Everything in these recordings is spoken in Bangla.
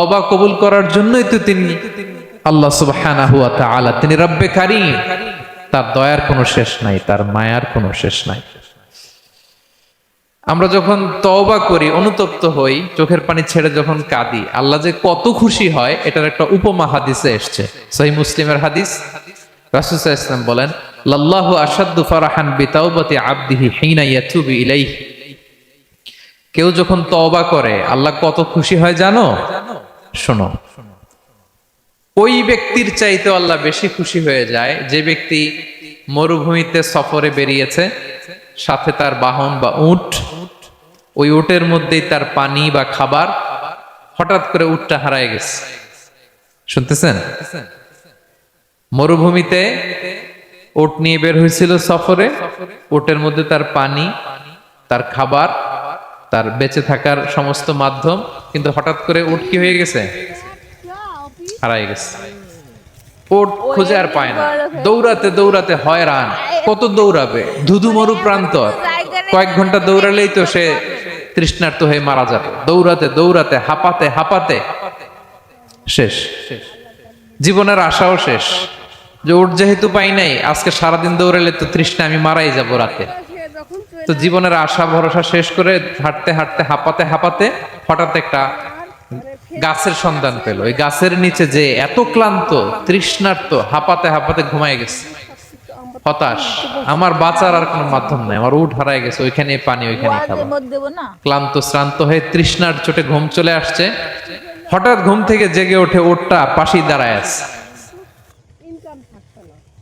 তওবা কবুল করার জন্যই তো তিনি আল্লাহ সুবহানাহু ওয়া তাআলা, তিনি রব্বে কারীম। তার দয়ার কোনো শেষ নাই, তার মায়ার কোনো শেষ নাই। আমরা যখন তওবা করি, অনুতপ্ত হই, চোখের পানি ছেড়ে যখন কাঁদি, আল্লাহ যে কত খুশি হয়, এটার একটা উপমা হাদিসে এসছে। সহি মুসলিমের হাদিস। আলাইহি ওয়াসাল্লাম বলেন, লাল্লাহু আশাদ্দু ফারাহান বিতাওবাতি আবদিহি হিনা ইয়াতুবু ইলাইহি। কেউ যখন তওবা করে, আল্লাহ কত খুশি হয় জানো? শোনো। ওই ব্যক্তির চাইতে আল্লাহ বেশি খুশি হয়ে যায় যে ব্যক্তি মরুভূমিতে সফরে বেরিয়েছে, সাথে তার বাহন বা উট। ওই উটের মধ্যেই তার পানি বা খাবার হঠাৎ করে উটটা হারায় গেছে। শুনতেছেন? মরুভূমিতে উট নিয়ে বের হয়েছিল সফরে, উটের মধ্যে তার পানি, তার খাবার, তার বেঁচে থাকার সমস্ত মাধ্যম কিন্তু হঠাৎ করে উট কি হয়ে গেছে? হারাই গেছে। উট খুঁজে আর পায় না। দৌড়াতে দৌড়াতে হয়রান। কত দৌড়াবে? ধুধু মরু প্রান্তর। কয়েক ঘণ্টা দৌড়ালেই তো সে তৃষ্ণার্ত হয়ে মারা যাবে। দৌড়াতে দৌড়াতে, হাঁপাতে হাঁপাতে। শেষ। জীবনের আশাও শেষ। যে উঠ যেহেতু পাই নাই, আজকে সারাদিন দৌড়ালে তো তৃষ্ণা আমি মারাই যাব রাতে। তো জীবনের আশা ভরসা শেষ করে হাঁটতে হাঁটতে হাঁপাতে হাঁপাতে হঠাৎ একটা গাছের সন্ধান পেল। ওই গাছের নিচে যে এত ক্লান্ত তৃষ্ণার্ত হাঁপাতে হাঁপাতে ঘুমায় গেছে। হতাশ। আমার বাঁচার আর কোনো মাধ্যম নাই। আমার উঠ হারায় গেছে। ওইখানে পানি ওইখানে খাবার। ক্লান্ত শ্রান্ত হয়ে তৃষ্ণার চোটে ঘুম চলে আসছে। হঠাৎ ঘুম থেকে জেগে ওঠে ওটটা পাশেই দাঁড়ায় আছে।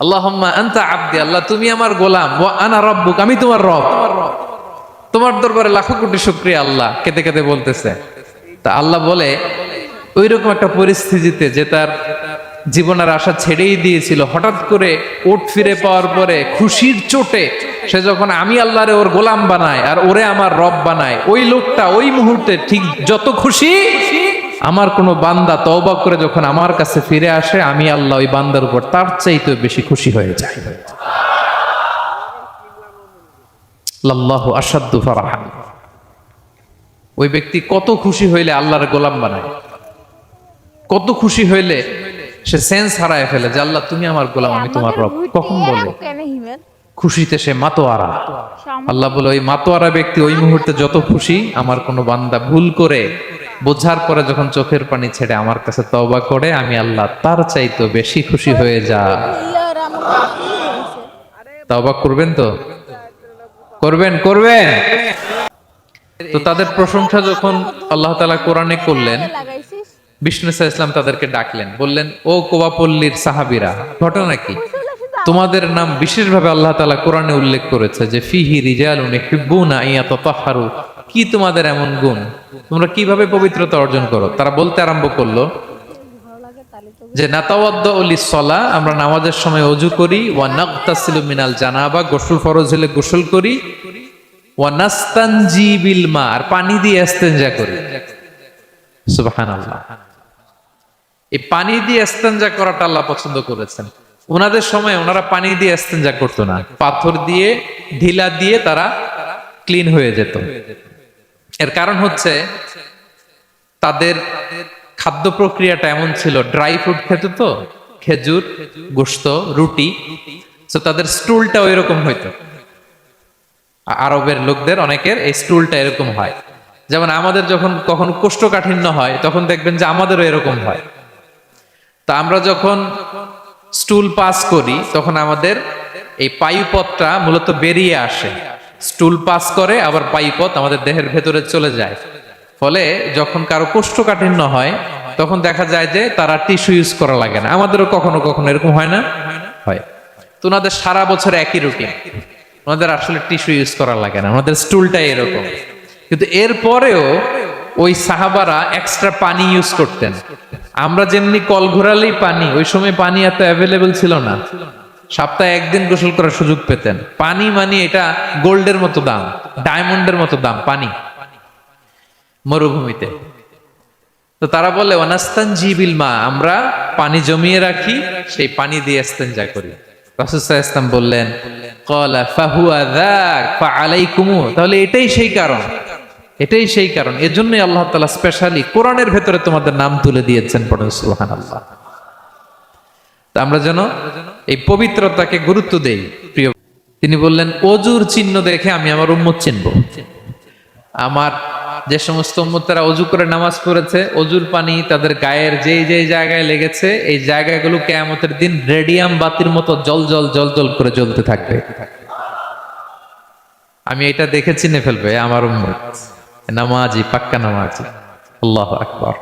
আল্লাহম্মা আন্তা আব্দি, আল্লাহ তুমি আমার গোলাম। ও আনা রব্বুক, আমি তোমার রব। তোমার দরবারে লাখো কোটি শুক্রিয়া আল্লাহ, কেঁদে কেঁদে বলতেছে। তা আল্লাহ বলে ওই রকম একটা পরিস্থিতিতে যে তার জীবনের আশা ছেড়েই দিয়েছিল, হঠাৎ করে ওট ফিরে পাওয়ার পরে খুশির চোটে সে যখন আমি আল্লাহরে ওর গোলাম বানায় আর ওরে আমার রব বানায় ওই লোকটা ওই মুহূর্তে ঠিক যত খুশি আমার কোনো বান্দা তওবা করে যখন আমার কাছে ফিরে আসে আমি আল্লাহ ওই বান্দার উপর তার চাইতে বেশি খুশি হয়ে যাই। লাল্লাহু আসাদ্দু ফারাহান। ওই ব্যক্তি কত খুশি হইলে আল্লাহর গোলাম বানায়। কত খুশি হইলে সে সেন্স হারায় ফেলে যে আল্লাহ তুমি আমার গোলাম আমি তোমার রব। কখন বলে? খুশিতে সে মাতোয়ারা। আল্লাহ বলে ওই মাতোয়ারা ব্যক্তি ওই মুহূর্তে যত খুশি আমার কোনো বান্দা ভুল করে বোঝার পরে যখন চোখের পানি ছেড়ে আমার কাছে তওবা করে, আমি আল্লাহ তার চাইতো বেশি খুশি হয়ে যা। তওবা করবেন তো? করবেন করবেন। তো তাদের প্রশংসা যখন আল্লাহ তাআলা কোরআনে করলেন, বিষ্ণু ইসা ইসলাম তাদেরকে ডাকলেন, বললেন, ও কোবাপল্লীর সাহাবিরা, ঘটনা কি? তোমাদের নাম বিশেষভাবে আল্লাহ তালা কোরআনে উল্লেখ করেছে যে, ফিহি রিজালুন ইহিব্বুনা ইয়াতাতাহহারু কি তোমাদের এমন গুণ? তোমরা কীভাবে পবিত্রতা অর্জন করো? তারা বলতে আরম্ভ করল যে সলা আমরা নামাজের সময় অজু করি, ওয়া মিনাল জানাবা, গোসল ফরজ হলে গোসল করি আর পানি দিয়ে করি। এই পানি দিয়ে করাটা আল্লাহ পছন্দ করেছেন। ওনাদের সময় ওনারা পানি দিয়ে ইস্তেনজা করতো না। পাথর দিয়ে, ঢিলা দিয়ে তারা ক্লিন হয়ে যেত। এর কারণ হচ্ছে তাদের খাদ্য প্রক্রিয়াটা এমন ছিল ড্রাই ফ্রুট খেত তো, খেজুর, গোস্ত, রুটি তো তাদের স্টুলটা ওই রকম হইতো আরবের লোকদের অনেকের এই স্টুলটা এরকম হয়। যেমন আমাদের যখন কখনো কোষ্ঠকাঠিন্য হয়, তখন দেখবেন যে আমাদেরও এরকম হয়। তা আমরা যখন স্টুল পাস করি, তখন আমাদের এই পায়ুপথটা মূলত বেরিয়ে আসে। স্টুল পাস করে, আবার পায়ুপথ আমাদের দেহের ভেতরে চলে যায়। ফলে যখন কারও কোষ্ঠকাঠিন্য হয়, তখন দেখা যায় যে তারা টিস্যু ইউজ করা লাগে না। আমাদেরও কখনো কখনো এরকম হয় না? হয়। তো ওনাদের সারা বছর একই রুটিন। ওনাদের আসলে টিস্যু ইউজ করা লাগে না। ওনাদের স্টুলটাই এরকম। কিন্তু এরপরেও ওই সাহাবারা এক্সট্রা পানি ইউজ করতেন। আমরা যেমনি কল ঘোরালেই পানি, ওই সময় পানি এত অ্যাভেলেবেল ছিল না। সপ্তাহে একদিন গোসল করার সুযোগ পেতেন। পানি মানে এটা গোল্ডের মতো দাম, ডায়মন্ডের মতো দাম, পানি। মরুভূমিতে। তো তারা বলে অনাস্তান জিবিল মা, আমরা পানি জমিয়ে রাখি, সেই পানি দিয়ে ইস্তেঞ্জা করি। রাসূলুল্লাহ ইসলাম বললেন তাহলে এটাই সেই কারণ। এটাই সেই কারণ। এজন্যই আল্লাহ তালা স্পেশালি কোরআনের ভেতরে তোমাদের নাম তুলে দিয়েছেন পড়ুন সুবহানাল্লাহ। তা আমরা যেন এই পবিত্রতাকে গুরুত্ব দেই। প্রিয়, তিনি বললেন, অজুর চিহ্ন দেখে আমি আমার উম্মত চিনব। আমার যে সমস্ত উম্মতেরা অজু করে নামাজ পড়েছে, অজুর পানি তাদের গায়ের যেই যেই জায়গায় লেগেছে, এই জায়গাগুলো কেয়ামতের দিন রেডিয়াম বাতির মতো জল জল জল জল করে জ্বলতে থাকবে। আমি এটা দেখে চিনে ফেলবে, আমার উম্মত। নামাজি, পাক্কা নামাজি। আল্লাহ আকবর।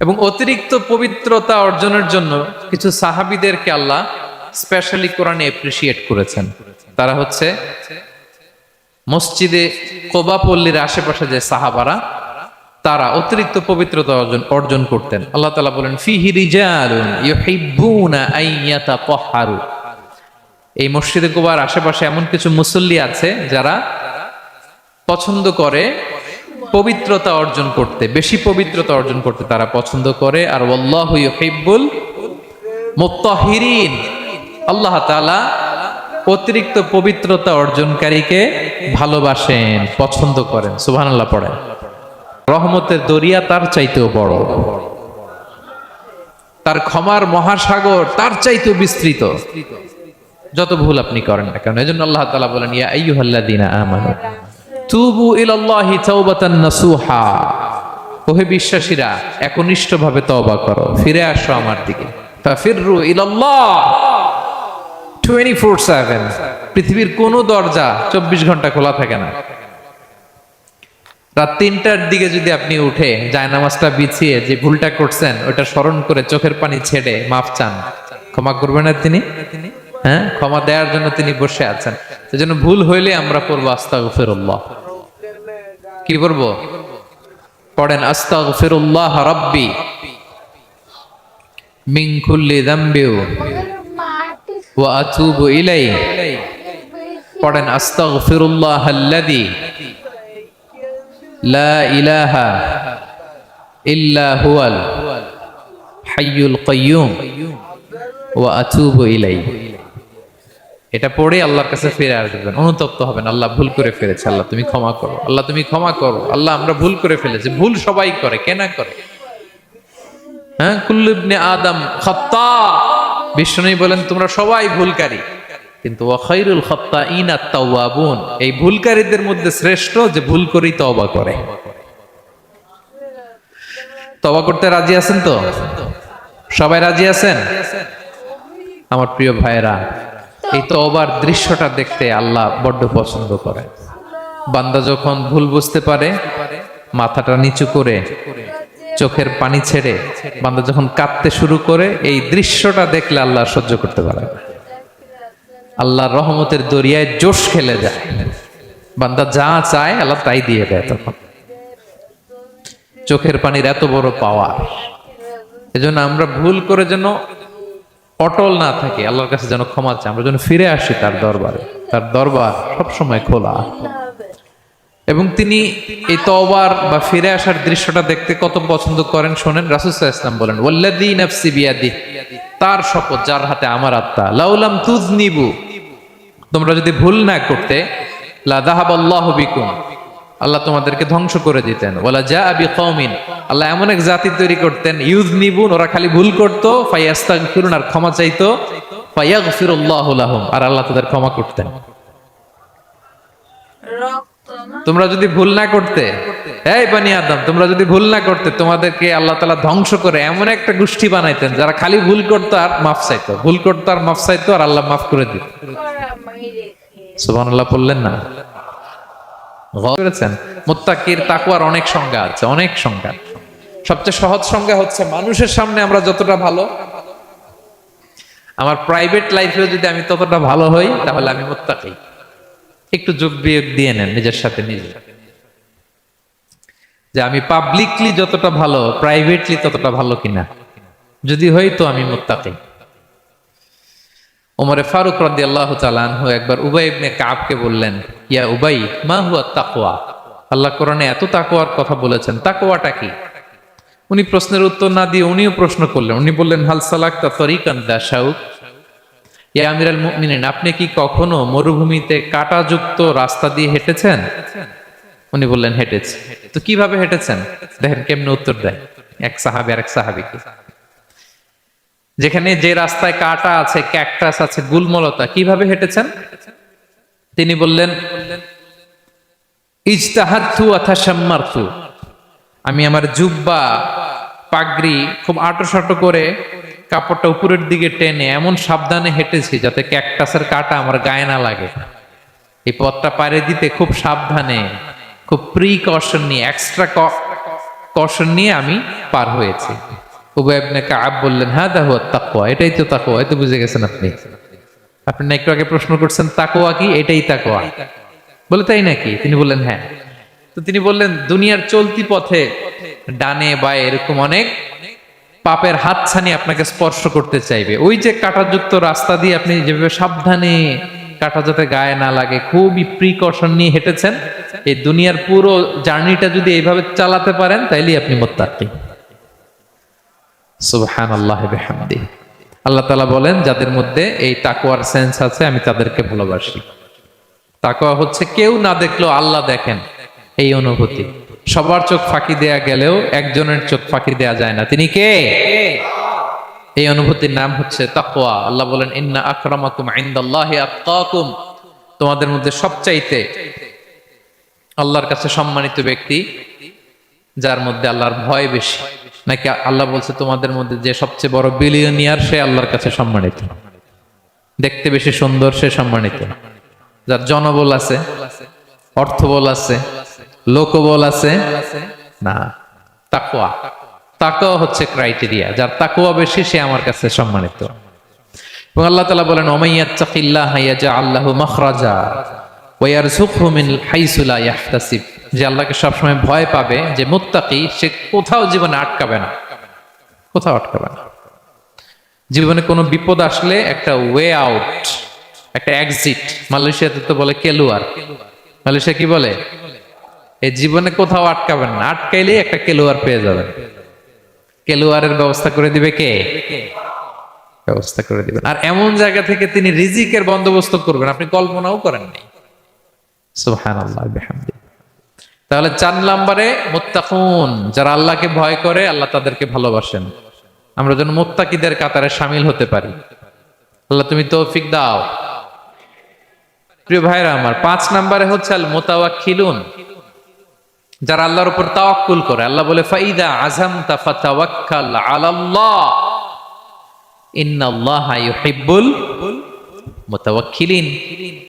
এবং অতিরিক্ত পবিত্রতা অর্জনের জন্য কিছু সাহাবিদেরকে আল্লাহ স্পেশালি কোরআনে এপ্রিসিয়েট করেছেন। তারা হচ্ছে মসজিদে কোবা পল্লীর আশেপাশে যে সাহাবারা, তারা অতিরিক্ত পবিত্রতা অর্জন অর্জন করতেন। আল্লাহ তাআলা বলেন, ফিহি রিজালুন ইউহিব্বুনা আইয়াতাতাহহারু এই মসজিদে কোবার আশেপাশে এমন কিছু মুসল্লি আছে যারা পছন্দ করে পবিত্রতা অর্জন করতে, বেশি পবিত্রতা অর্জন করতে তারা পছন্দ করে। আর আল্লাহু মুত্তাহিরিন। আল্লাহ তাআলা অতিরিক্ত পবিত্রতা অর্জনকারীকে ভালোবাসেন, পছন্দ করেন। সুবহানাল্লাহ পড়েন। রহমতের দরিয়া তার চাইতেও বড়। তার ক্ষমার মহাসাগর তার চাইতেও বিস্তৃত। যত ভুল আপনি করেন না কেন জন্য আল্লাহ তাআলা বলেন, ইয়া আইয়ুহাল্লাযীনা আমানু। তুবু ইলাল্লাহি তাওবাতান নাসুহা। ওহে বিশ্বাসীরা, একনিষ্ঠভাবে তওবা করো। ফিরে আসো আমার দিকে। ফাফিররু ইলাল্লাহ। 24/7 পৃথিবীর দরজা 24 ঘণ্টা খোলা থাকে না। রাত তিনটার দিকে যদি আপনি উঠে জায়নামাজটা বিছিয়ে যে ভুলটা করছেন, ওটা স্মরণ করে চোখের পানি ছেড়ে মাফ চান। ক্ষমা করবেন না তিনি? হ্যাঁ? ক্ষমা দেওয়ার জন্য তিনি বসে আছেন। সেজন্য ভুল হইলে আমরা করব পড়ব আস্তাগফিরুল্লাহ। কি করব পড়েন, আস্তাগফিরুল্লাহ রাব্বি মিন কুল্লি যামবি ওয়া আতুবু ইলাইহি। পড়েন, আস্তাগফিরুল্লাহ আল্লাযী লা ইলাহা ইল্লা হুয়াল হাইয়ুল কাইয়্যুম ওয়া আতুবু ইলাইহি। এটা পড়ে আল্লাহর কাছে ফিরে আসবেন অনুতপ্ত হবেন, আল্লাহ ভুল করে ফেলেছে, আল্লাহ তুমি ক্ষমা করো, আল্লাহ তুমি ক্ষমা করো, আল্লাহ আমরা ভুল করে ফেলেছি, ভুল সবাই করে কেনা করে? হ্যাঁ? কুল্লু ইবনে আদম খাত্তা বিষ্ণু বলেন, তোমরা সবাই ভুলকারী। কিন্তু ওয়াখাইরুল খাত্তা ইনা তাওয়াবুন, এই ভুলকারীদের মধ্যে শ্রেষ্ঠ যে ভুল করেই তওবা করে। তওবা করতে রাজি আছেন তো? সবাই রাজি আছেন? আমার প্রিয় ভাইরা এই তওবার দৃশ্যটা দেখতে আল্লাহ বড্ড পছন্দ করে। বান্দা যখন ভুল বুঝতে পারে, মাথাটা নিচু করে, চোখের পানি ছেড়ে বান্দা যখন কাঁদতে শুরু করে, এই দৃশ্যটা দেখলে আল্লাহ সহ্য করতে পারে আল্লাহর রহমতের দরিয়ায় জোশ খেলে যায়। বান্দা যা চায় আল্লাহ তাই দিয়ে দেয় তখন। চোখের পানির এত বড় পাওয়ার এজন্য আমরা ভুল করে যেন অটল না থাকে, আল্লাহর কাছে যেন ক্ষমা চাই আমরা যেন ফিরে আসি তার দরবারে। তার দরবার সবসময় খোলা। এবং তিনি এই তওবার বা ফিরে আসার দৃশ্যটা দেখতে কত পছন্দ করেন, শোনেন আলাইহি ওয়াসাল্লাম বলেন, ওয়াল্লাযী নাফসি বিয়াদি, তার শপথ যার হাতে আমার আত্মা। লাউলাম তুজনিবু তোমরা যদি ভুল না করতে, লা যাহাবাল্লাহু বিকুম। আল্লাহ তোমাদেরকে ধ্বংস করে দিতেন। ওয়ালা জা আবি কওমিন আল্লাহ এমন এক জাতি তৈরি করতেন ইউজনিবুন ওরা খালি ভুল করতো ফায়াস্তাগফিরুন আর ক্ষমা চাইতো ফায়াগফিরুল্লাহু লাহুম আর আল্লাহ তাদের ক্ষমা করতেন। তোমরা যদি ভুল না করতে এই বানি আদম তোমরা যদি ভুল না করতে তোমাদেরকে আল্লাহ তালা ধ্বংস করে এমন একটা গোষ্ঠী বানাইতেন যারা খালি ভুল করতো আর মাফ চাইতো। ভুল করতো আর মাফ চাইতো আর আল্লাহ মাফ করে দিত। সুবান আল্লাহ বললেন না? করেছেন? মুত্তাকির তাকুয়ার অনেক সংজ্ঞা আছে, অনেক সংজ্ঞা। সবচেয়ে সহজ সংজ্ঞা হচ্ছে, মানুষের সামনে আমরা যতটা ভালো, আমার প্রাইভেট লাইফেও যদি আমি ততটা ভালো হই, তাহলে আমি মুত্তাকি। একটু যোগ বিয়োগ দিয়ে নেন, নিজের সাথে নিজে। যে আমি পাবলিকলি যতটা ভালো প্রাইভেটলি ততটা ভালো কিনা। যদি হই তো আমি মুত্তাকি। ওমরে ফারুক রাদি আল্লাহ তালানহু একবার উবাই ইবনে কাবকে বললেন, ইয়া উবাই, মা হুয়া তাকওয়া? আল্লাহ কোরআনে এত তাকওয়ার কথা বলেছেন, তাকওয়াটা কি? উনি প্রশ্নের উত্তর না দিয়ে উনিও প্রশ্ন করলেন, উনি বললেন, হাল সালাক তা তরিকান দা শাউক? ইয়া আমিরাল মুমিনিন, আপনি কি কখনো মরুভূমিতে কাঁটাযুক্ত রাস্তা দিয়ে হেঁটেছেন? উনি বললেন, হেঁটেছি। তো কীভাবে হেঁটেছেন? দেখেন কেমনে উত্তর দেয়, এক সাহাবি আর এক সাহাবিকে। যেখানে যে রাস্তায় কাটা আছে, ক্যাকটাস আছে, গুলমলতা, কীভাবে হেঁটেছেন? তিনি বললেন ইজতাহাতু অথা শাম্মারতু আমি আমার জুব্বা, পাগড়ি খুব আটো করে কাপড়টা উপরের দিকে টেনে এমন সাবধানে হেঁটেছি যাতে ক্যাকটাসের কাটা আমার গায়ে না লাগে। এই পথটা পাড়ে দিতে খুব সাবধানে, খুব প্রিকশন নিয়ে এক্সট্রা কশন নিয়ে আমি পার হয়েছি। উবাই ইবনে কাব বললেন হ্যাঁ দেখো তাকওয়া। এটাই তো তাকওয়া এই তো বুঝে গেছেন আপনি। আপনি না একটু আগে প্রশ্ন করছেন, তাকওয়া কি? এটাই তাকওয়া। বলে তাই নাকি? তিনি বললেন হ্যাঁ। তো তিনি বললেন, দুনিয়ার চলতি পথে ডানে বা এরকম অনেক পাপের হাতছানি আপনাকে স্পর্শ করতে চাইবে। ওই যে কাঁটাযুক্ত রাস্তা দিয়ে আপনি যেভাবে সাবধানে কাঁটা যাতে গায়ে না লাগে, খুবই প্রিকশন নিয়ে হেঁটেছেন, এই দুনিয়ার পুরো জার্নিটা যদি এইভাবে চালাতে পারেন তাইলে আপনি মোত্তাকি। সুবহান আল্লাহ বেহামদি আল্লাহ তালা বলেন, যাদের মধ্যে এই তাকুয়ার সেন্স আছে, আমি তাদেরকে ভালোবাসি। তাকুয়া হচ্ছে, কেউ না দেখলেও আল্লাহ দেখেন এই অনুভূতি। সবার চোখ ফাঁকি দেয়া গেলেও একজনের চোখ ফাঁকি দেয়া যায় না। তিনি কে? এই অনুভূতির নাম হচ্ছে তাকওয়া। আল্লাহ বলেন, ইন্না আকরামাকুম ইনদাল্লাহি আতকাকুম। তোমাদের মধ্যে সবচাইতে আল্লাহর কাছে সম্মানিত ব্যক্তি, যার মধ্যে আল্লাহর ভয় বেশি। নাকি আল্লাহ বলছে তোমাদের মধ্যে যে সবচেয়ে বড় বিলিয়নিয়ার সে আল্লাহর কাছে সম্মানিত? দেখতে বেশি সুন্দর সে সম্মানিত। যার জনবল আছে, অর্থবল আছে, লোকবল আছে, না, তাকওয়া। তাকওয়া হচ্ছে ক্রাইটেরিয়া যার তাকুয়া বেশি সে আমার কাছে সম্মানিত। এবং আল্লাহ তাআলা বলেন ওমাইয়াত্তাকিল্লাহ ইয়াজআল্লাহু মাখরাজা ওয়া ইয়ারযুকহু মিন হাইসু লা ইয়াহতাসিব। যে আল্লাহকে সবসময় ভয় পাবে যে মুত্তাকি, সে কোথাও জীবনে আটকাবে না। কোথাও আটকাবে না। জীবনে কোনো বিপদ আসলে একটা ওয়ে আউট একটা এক্সিট মালয়েশিয়াতে তো বলে কেলুয়ার মালয়েশিয়া কি বলে? এই জীবনে কোথাও আটকাবেন না। আটকাইলেই একটা কেলুয়ার পেয়ে যাবেন কেলুয়ারের ব্যবস্থা করে দিবে কে? ব্যবস্থা করে দিবেন আর এমন জায়গা থেকে তিনি রিজিকের বন্দোবস্ত করবেন। আপনি কল্পনাও করেন নাই সুবহানাল্লাহ বিহামদি তাহলে চার নম্বরে মুত্তাকুন, যারা আল্লাহকে ভয় করে, আল্লাহ তাদেরকে ভালোবাসেন। আমরা যেন মুত্তাকিদের কাতারে সামিল হতে পারি। আল্লাহ তুমি তৌফিক দাও। প্রিয় ভাইরা আমার, পাঁচ নম্বরে হচ্ছে যারা আল্লাহর উপর তাওয়াক্কুল করে। আল্লাহ বলে, ফাইদা আযামতা ফাতাওয়াক্কাল আলাল্লাহ, ইন্নাল্লাহা ইউহিব্বুল মুতাওয়াক্কিলিন।